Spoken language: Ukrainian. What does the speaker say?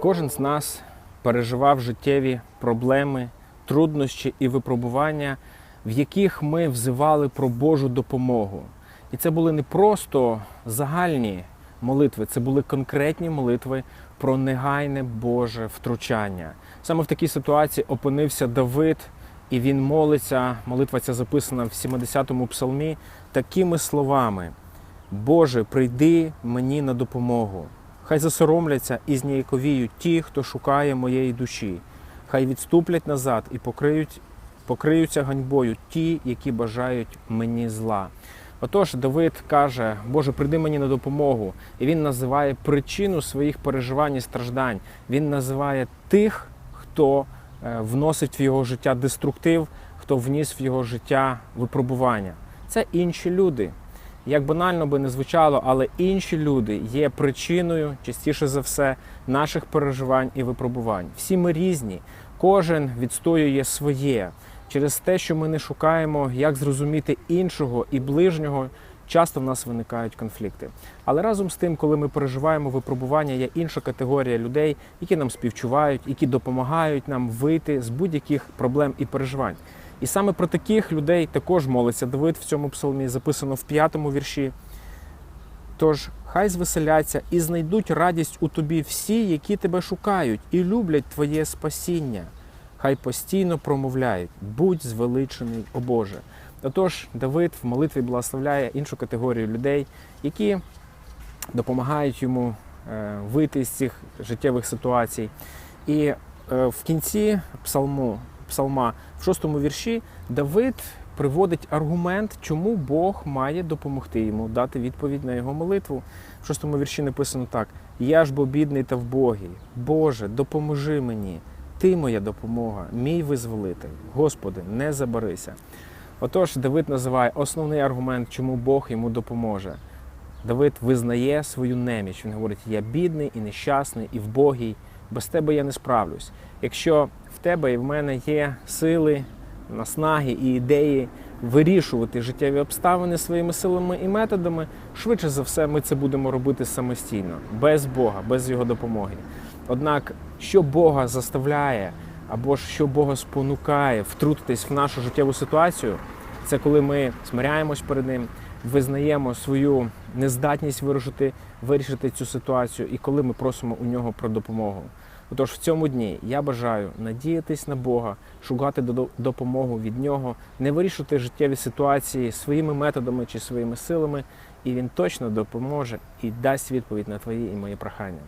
Кожен з нас переживав життєві проблеми, труднощі і випробування, в яких ми взивали про Божу допомогу. І це були не просто загальні молитви, це були конкретні молитви про негайне Боже втручання. Саме в такій ситуації опинився Давид, і він молиться. Молитва ця записана в 70-му псалмі такими словами: Боже, прийди мені на допомогу. Хай засоромляться і зніяковіють ті, хто шукає моєї душі. Хай відступлять назад і покриють, покриються ганьбою ті, які бажають мені зла. Отож, Давид каже: Боже, прийди мені на допомогу. І він називає причину своїх переживань і страждань. Він називає тих, хто е, вносить в його життя деструктив, хто вніс в його життя випробування. Це інші люди. Як банально би не звучало, але інші люди є причиною, частіше за все, наших переживань і випробувань. Всі ми різні, кожен відстоює своє. Через те, що ми не шукаємо, як зрозуміти іншого і ближнього, часто в нас виникають конфлікти. Але разом з тим, коли ми переживаємо випробування, є інша категорія людей, які нам співчувають, які допомагають нам вийти з будь-яких проблем і переживань. І саме про таких людей також молиться Давид в цьому псалмі, записано в п'ятому вірші. Тож хай звеселяться і знайдуть радість у тобі всі, які тебе шукають, і люблять твоє спасіння. Хай постійно промовляють, будь звеличений, о Боже. Отож, Давид в молитві благословляє іншу категорію людей, які допомагають йому е, вийти з цих життєвих ситуацій. І е, в кінці псалму, псалма, в шостому вірші, Давид приводить аргумент, чому Бог має допомогти йому дати відповідь на його молитву. В шостому вірші написано так: Я ж бо бідний та вбогий. Боже, допоможи мені. Ти моя допомога, мій визволитель. Господи, не забарися. Отож, Давид називає основний аргумент, чому Бог йому допоможе. Давид визнає свою неміч. Він говорить: Я бідний і нещасний, і вбогий, без тебе я не справлюсь. Якщо в тебе і в мене є сили, наснаги і ідеї вирішувати життєві обставини своїми силами і методами, швидше за все, ми це будемо робити самостійно, без Бога, без його допомоги. Однак, що Бога заставляє, або ж що Бога спонукає втрутитись в нашу життєву ситуацію, це коли ми смиряємось перед ним, визнаємо свою нездатність вирішити, вирішити цю ситуацію, і коли ми просимо у нього про допомогу. Отож, в цьому дні я бажаю надіятись на Бога, шукати до- допомогу від нього, не вирішувати життєві ситуації своїми методами чи своїми силами, і він точно допоможе і дасть відповідь на твої і мої прохання.